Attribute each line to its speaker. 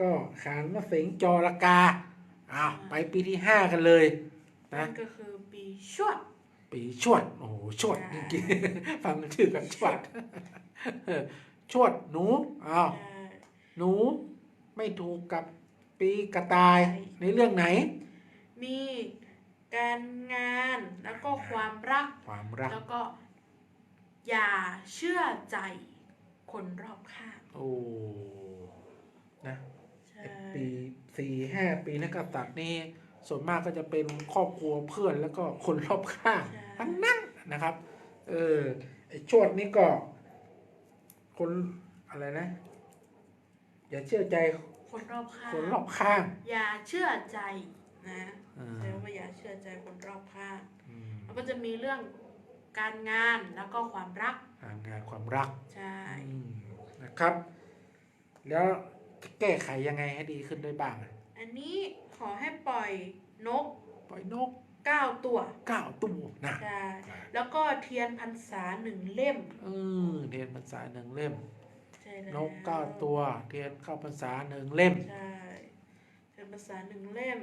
Speaker 1: ก็ขานมะเสงจอระกาอ้าวไปปีที่ห้ากันเลยนะ
Speaker 2: นั่นก็คือปีชวด
Speaker 1: ปีชวดโอ้โหชวด
Speaker 2: ใช่
Speaker 1: จริงๆ ฟังชื่อกันชวดเออชวดหนูอ้าว
Speaker 2: ใช่
Speaker 1: หนูไม่ถูกกับปีกระต่าย
Speaker 2: ใช่
Speaker 1: ในเรื่องไหน
Speaker 2: มีการงานแล้วก็ความรัก
Speaker 1: ความรัก
Speaker 2: แล้วก็ อย่าเชื่อใจคนรอบข้าง
Speaker 1: โอ้นะ
Speaker 2: ใช่
Speaker 1: ปี สี่ห้าปีนักกษัตริย์นี่ส่วนมากก็จะเป็นครอบครัวเพื่อนแล้วก็คนรอบข้าง
Speaker 2: ใช่
Speaker 1: ทั้งนั้นนะครับ เออไอชวดนี่ก็ คนอะไรนะ อย่าเชื่อใจ
Speaker 2: คนรอบข้าง
Speaker 1: คนรอบข้าง
Speaker 2: อย่าเชื่อใจนะ
Speaker 1: อ่า
Speaker 2: ใช้ว่าอย่าเชื่อใจคนรอบข้าง
Speaker 1: อืม
Speaker 2: แล้วก็จะมีเรื่องการงานแล้วก็ความรัก
Speaker 1: อ่างานความรัก
Speaker 2: ใช่
Speaker 1: อืมนะครับ แล้วจะ แก้ไขยังไงให้ดีขึ้นได้บ้างอะ
Speaker 2: อันนี้ขอให้ปล่อยนก
Speaker 1: ปล่อยนก
Speaker 2: 9ตัว
Speaker 1: เก้าตัวนะ
Speaker 2: ใช่แล้วก็เทียนพรรษาหนึ่งเล่ม
Speaker 1: เออเรียนภาษาหนึ่งเล่ม
Speaker 2: ใช่แล้ว
Speaker 1: นกเก้าตัว เทียนเข้าภาษาหนึ่งเล่ม
Speaker 2: ใช่เทียนพรรษาหนึ่งเล่ม